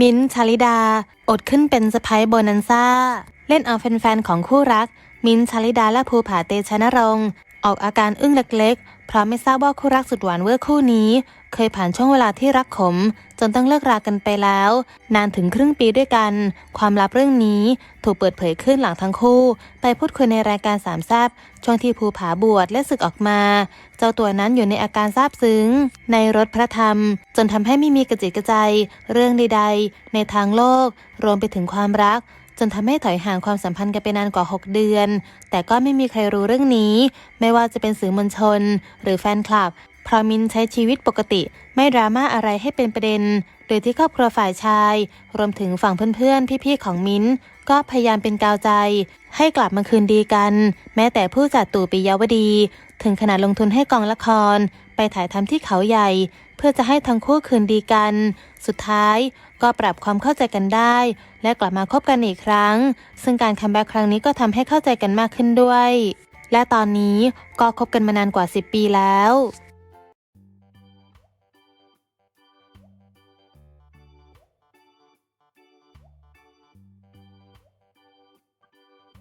มิ้นชาลิดา อดขึ้นเป็นสไพร์โบนันซ่า เล่นเอาแฟนๆของคู่รัก มิ้นชาลิดาและภูผาเตชะนรงค์ออกอาการอึ้งเล็กๆ เพราะไม่ทราบว่าคู่รักสุดหวานเวอร์คู่นี้ เคยผ่านช่วงเวลาที่รักขม จนต้องเลิกรากันไปแล้ว นานถึงครึ่งปีด้วยกัน ความลับเรื่องนี้ถูกเปิดเผยขึ้นหลังทั้งคู่ ไปพูดคุยในรายการสามแซบช่วงที่ภูผาบวชและศึกออกมา เจ้าตัวนั้นอยู่ในอาการซาบซึ้ง ในรถพระธรรม จนทำให้ไม่มีกระจิตกระใจ เรื่องใดๆ ในทางโลก รวมไปถึงความรักจนทำให้ถอยห่างความสัมพันธ์กันไปนานกว่า 6 เดือน แต่ก็ไม่มีใครรู้เรื่องนี้ ไม่ว่าจะเป็นสื่อมวลชน หรือแฟนคลับ เพราะมินใช้ชีวิตปกติ ไม่ดราม่าอะไรให้เป็นประเด็น โดยที่ครอบครัวฝ่ายชาย รวมถึงฝั่งเพื่อนๆ พี่ๆ ของมิ้นก็พยายามเป็นกาวใจ ให้กลับมาคืนดีกัน แม้แต่ผู้จัดตู่ปิยาวดี ถึงขนาดลงทุนให้กองละคร ไปถ่ายทำที่เขาใหญ่ เพื่อจะให้ทั้งคู่คืนดีกัน สุดท้ายก็ปรับความเข้าใจกันได้ และกลับมาคบกันอีกครั้ง ซึ่งการคัมแบ็กครั้งนี้ก็ทำให้เข้าใจกันมากขึ้นด้วย และตอนนี้ก็คบกันมานานกว่า 10 ปีแล้ว